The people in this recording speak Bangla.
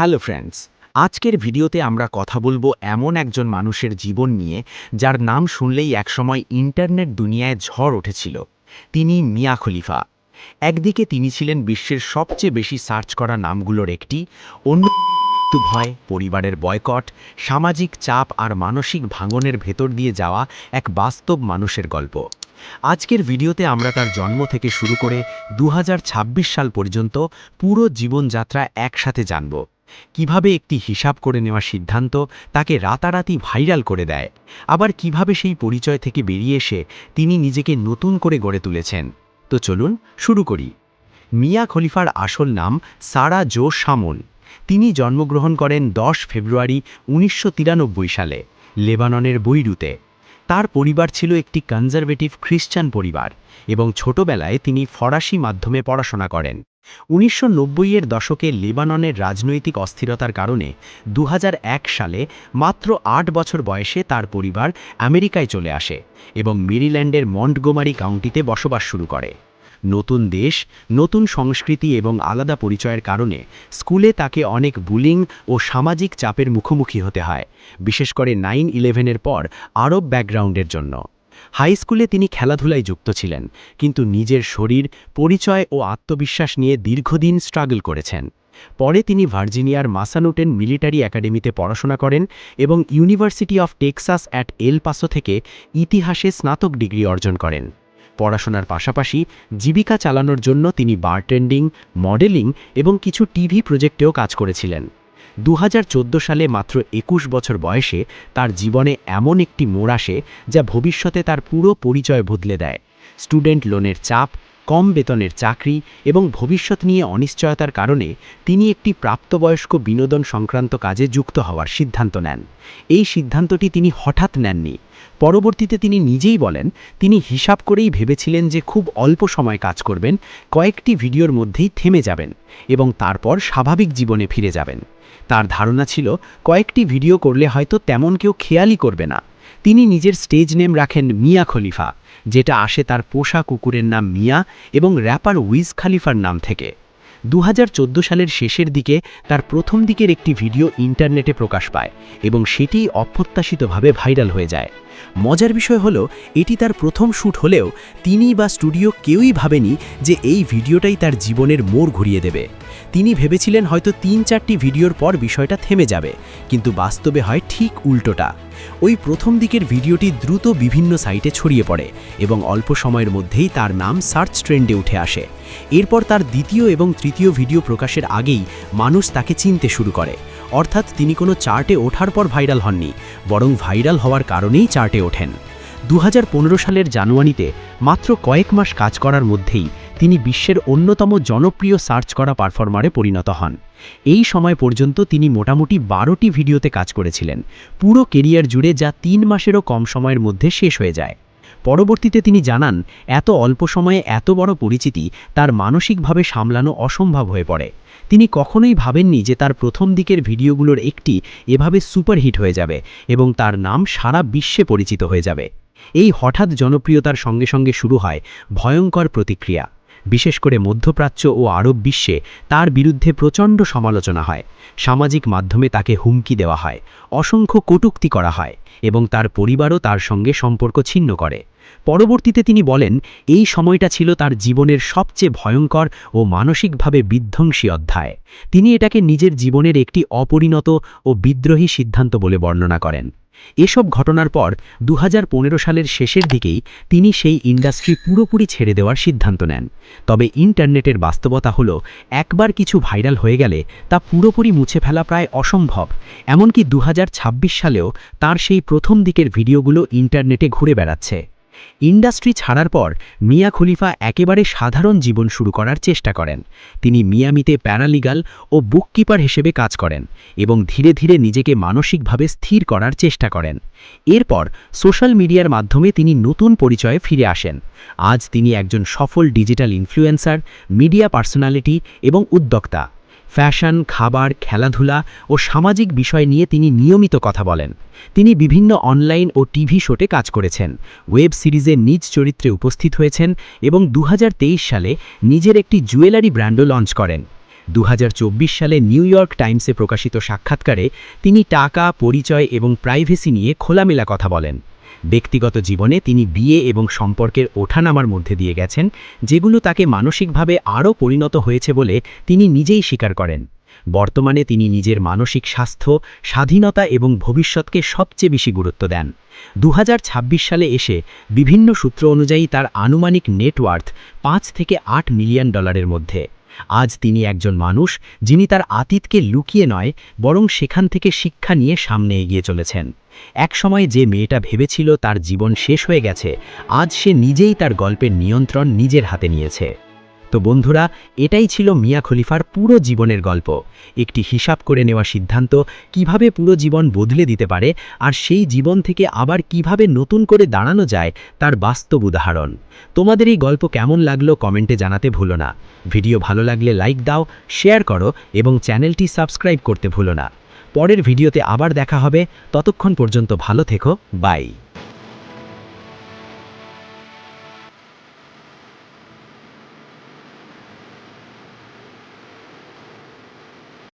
হ্যালো ফ্রেন্ডস, আজকের ভিডিওতে আমরা কথা বলব এমন একজন মানুষের জীবন নিয়ে যার নাম শুনলেই একসময় ইন্টারনেট দুনিয়ায় ঝড় উঠেছিল। তিনি মিয়া খলিফা। একদিকে তিনি ছিলেন বিশ্বের সবচেয়ে বেশি সার্চ করা নামগুলোর একটি, অন্য ভয়, পরিবারের বয়কট, সামাজিক চাপ আর মানসিক ভাঙনের ভেতর দিয়ে যাওয়া এক বাস্তব মানুষের গল্প। আজকের ভিডিওতে আমরা তার জন্ম থেকে শুরু করে দু হাজার ছাব্বিশ সাল পর্যন্ত পুরো জীবনযাত্রা একসাথে জানব। কীভাবে একটি হিসাব করে নেওয়া সিদ্ধান্ত তাকে রাতারাতি ভাইরাল করে দেয়, আবার কীভাবে সেই পরিচয় থেকে বেরিয়ে এসে তিনি নিজেকে নতুন করে গড়ে তুলেছেন। তো চলুন শুরু করি। মিয়া খলিফার আসল নাম সারা জো সামুন তিনি জন্মগ্রহণ করেন দশ ফেব্রুয়ারি উনিশশো তিরানব্বই সালে, লেবাননের বৈরুতে। তার পরিবার ছিল একটি কনজারভেটিভ খ্রিস্টান পরিবার এবং ছোটবেলায় তিনি ফরাসি মাধ্যমে পড়াশোনা করেন। উনিশশো এর দশকে লেবাননের রাজনৈতিক অস্থিরতার কারণে দু হাজার এক সালে মাত্র আট বছর বয়সে তার পরিবার আমেরিকায় চলে আসে এবং মেরিল্যান্ডের মন্টগোমারি কাউন্টিতে বসবাস শুরু করে। নতুন দেশ, নতুন সংস্কৃতি এবং আলাদা পরিচয়ের কারণে স্কুলে তাকে অনেক বুলিং ও সামাজিক চাপের মুখোমুখি হতে হয়, বিশেষ করে নাইন ইলেভেনের পর আরব ব্যাকগ্রাউন্ডের জন্য। হাই স্কুলে তিনি খেলাধুলায় যুক্ত ছিলেন, কিন্তু নিজের শরীর, পরিচয় ও আত্মবিশ্বাস নিয়ে দীর্ঘদিন স্ট্রাগল করেছেন। পরে তিনি ভার্জিনিয়ার মাসানুটেন মিলিটারি একাডেমিতে পড়াশোনা করেন এবং University of Texas at El Paso থেকে ইতিহাসে স্নাতক ডিগ্রি অর্জন করেন। পড়াশোনার পাশাপাশি জীবিকা চালানোর জন্য তিনি বারটেন্ডিং, মডেলিং এবং কিছু টিভি প্রজেক্টেও কাজ করেছিলেন। দু হাজার চোদ্দ সালে মাত্র একুশ বছর বয়সে তার জীবনে এমন একটি মোড় আসে যা ভবিষ্যতে তার পুরো পরিচয় বদলে দেয়। স্টুডেন্ট লোনের চাপ কম বেতনের চাকরি এবং ভবিষ্যৎ নিয়ে অনিশ্চয়তার কারণে তিনি একটি প্রাপ্তবয়স্ক বিনোদন সংক্রান্ত কাজে যুক্ত হওয়ার সিদ্ধান্ত নেন। এই সিদ্ধান্তটি তিনি হঠাৎ নেননি। পরবর্তীতে তিনি নিজেই বলেন, তিনি হিসাব করেই ভেবেছিলেন যে খুব অল্প সময় কাজ করবেন, কয়েকটি ভিডিওর মধ্যেই থেমে যাবেন এবং তারপর স্বাভাবিক জীবনে ফিরে যাবেন। তার ধারণা ছিল, কয়েকটি ভিডিও করলে হয়তো তেমন কেউ খেয়ালই করবে না। তিনি নিজের স্টেজ নেম রাখেন মিয়া খলিফা, যেটা আসে তার পোষা কুকুরের নাম মিয়া এবং র্যাপার উইজ খালিফার নাম থেকে। দু হাজার চোদ্দ সালের শেষের দিকে তার প্রথম দিকের একটি ভিডিও ইন্টারনেটে প্রকাশ পায় এবং সেটি অপ্রত্যাশিতভাবে ভাইরাল হয়ে যায়। মজার বিষয় হলো, এটি তার প্রথম শ্যুট হলেও তিনি বা স্টুডিও কেউই ভাবেনি যে এই ভিডিওটাই তার জীবনের মোড় ঘুরিয়ে দেবে। তিনি ভেবেছিলেন হয়তো তিন চারটি ভিডিওর পর বিষয়টা থেমে যাবে, কিন্তু বাস্তবে হয় ঠিক উল্টোটা। ওই প্রথম দিকের ভিডিওটি দ্রুত বিভিন্ন সাইটে ছড়িয়ে পড়ে এবং অল্প সময়ের মধ্যেই তার নাম সার্চ ট্রেন্ডে উঠে আসে। এরপর তার দ্বিতীয় এবং তৃতীয় ভিডিও প্রকাশের আগেই মানুষ তাকে চিনতে শুরু করে। অর্থাৎ তিনি কোনো চার্টে ওঠার পর ভাইরাল হননি, বরং ভাইরাল হওয়ার কারণেই চার্টে ওঠেন। দু হাজার পনেরো সালের জানুয়ারিতে মাত্র কয়েক মাস কাজ করার মধ্যেই তিনি বিশ্বের অন্যতম জনপ্রিয় সার্চ করা পারফর্মারে পরিণত হন। এই সময় পর্যন্ত তিনি মোটামুটি বারোটি ভিডিওতে কাজ করেছিলেন। পুরো কেরিয়ার জুড়ে যা তিন মাসেরও কম সময়ের মধ্যে শেষ হয়ে যায়। পরবর্তীতে তিনি জানান, এত অল্প সময়ে এত বড় পরিচিতি তার মানসিকভাবে সামলানো অসম্ভব হয়ে পড়ে। তিনি কখনোই ভাবেননি যে তার প্রথম দিকের ভিডিওগুলোর একটি এভাবে সুপারহিট হয়ে যাবে এবং তার নাম সারা বিশ্বে পরিচিত হয়ে যাবে। এই হঠাৎ জনপ্রিয়তার সঙ্গে সঙ্গে শুরু হয় ভয়ঙ্কর প্রতিক্রিয়া। বিশেষ করে মধ্যপ্রাচ্য ও আরব বিশ্বে তার বিরুদ্ধে প্রচণ্ড সমালোচনা হয়। সামাজিক মাধ্যমে তাকে হুমকি দেওয়া হয়, অসংখ্য কটুক্তি করা হয় এবং তার পরিবারও তার সঙ্গে সম্পর্ক ছিন্ন করে। পরবর্তীতে তিনি বলেন, এই সময়টা ছিল তার জীবনের সবচেয়ে ভয়ঙ্কর ও মানসিকভাবে বিধ্বংসী অধ্যায়। তিনি এটাকে নিজের জীবনের একটি অপরিণত ও বিদ্রোহী সিদ্ধান্ত বলে বর্ণনা করেন। এসব ঘটনার পর দু হাজার পনেরো সালের শেষের দিকেই তিনি সেই ইন্ডাস্ট্রি পুরোপুরি ছেড়ে দেওয়ার সিদ্ধান্ত নেন। তবে ইন্টারনেটের বাস্তবতা হলো, একবার কিছু ভাইরাল হয়ে গেলে তা পুরোপুরি মুছে ফেলা প্রায় অসম্ভব। এমনকি দু হাজার ছাব্বিশ সালেও তার সেই প্রথম দিকের ভিডিওগুলো ইন্টারনেটে ঘুরে বেড়াচ্ছে। ইন্ডাস্ট্রি ছাড়ার পর মিয়া খলিফা একেবারে সাধারণ জীবন শুরু করার চেষ্টা করেন। তিনি মিয়ামিতে প্যারালিগাল ও বুককিপার হিসেবে কাজ করেন এবং ধীরে ধীরে নিজেকে মানসিকভাবে স্থির করার চেষ্টা করেন। এরপর সোশ্যাল মিডিয়ার মাধ্যমে তিনি নতুন পরিচয়ে ফিরে আসেন। আজ তিনি একজন সফল ডিজিটাল ইনফ্লুয়েন্সার, মিডিয়া পার্সোনালিটি এবং উদ্যোক্তা। ফ্যাশন, খাবার, খেলাধুলা ও সামাজিক বিষয় নিয়ে তিনি নিয়মিত কথা বলেন। তিনি বিভিন্ন অনলাইন ও টিভি শোতে কাজ করেছেন। ওয়েব সিরিজে নিজ চরিত্রে উপস্থিত হয়েছেন এবং দু হাজার তেইশ সালে নিজের একটি জুয়েলারি ব্র্যান্ডও লঞ্চ করেন। দু হাজার চব্বিশ সালে নিউ ইয়র্ক টাইমসে প্রকাশিত সাক্ষাৎকারে তিনি টাকা, পরিচয় এবং প্রাইভেসি নিয়ে খোলামেলা কথা বলেন। ব্যক্তিগত জীবনে তিনি বিয়ে এবং সম্পর্কের ওঠানামার মধ্যে দিয়ে গেছেন, যেগুলো তাকে মানসিকভাবে আরও পরিণত হয়েছে বলে তিনি নিজেই স্বীকার করেন। বর্তমানে তিনি নিজের মানসিক স্বাস্থ্য, স্বাধীনতা এবং ভবিষ্যৎকে সবচেয়ে বেশি গুরুত্ব দেন। দু হাজার ছাব্বিশ সালে এসে বিভিন্ন সূত্র অনুযায়ী তার আনুমানিক নেটওয়ার্থ পাঁচ থেকে আট মিলিয়ন ডলারের মধ্যে। আজ তিনি একজন মানুষ যিনি তার আতীতকে লুকিয়ে নয়, বরং সেখান থেকে শিক্ষা নিয়ে সামনে এগিয়ে চলেছেন। এক সময় যে মেয়েটা ভেবেছিল তার জীবন শেষ হয়ে গেছে, আজ সে নিজেই তার গল্পের নিয়ন্ত্রণ নিজের হাতে নিয়েছে। তো বন্ধুরা, এটাই ছিল মিয়া খলিফার পুরো জীবনের গল্প। একটি হিসাব করে নেওয়া সিদ্ধান্ত কীভাবে পুরো জীবন বদলে দিতে পারে আর সেই জীবন থেকে আবার কীভাবে নতুন করে দাঁড়ানো যায় তার বাস্তব উদাহরণ। তোমাদের এই গল্প কেমন লাগল কমেন্টে জানাতে ভুলো না। ভিডিও ভালো লাগলে লাইক দাও, শেয়ার করো এবং চ্যানেলটি সাবস্ক্রাইব করতে ভুলো না। পরের ভিডিওতে আবার দেখা হবে। ততক্ষণ পর্যন্ত ভালো থেকো। বাই।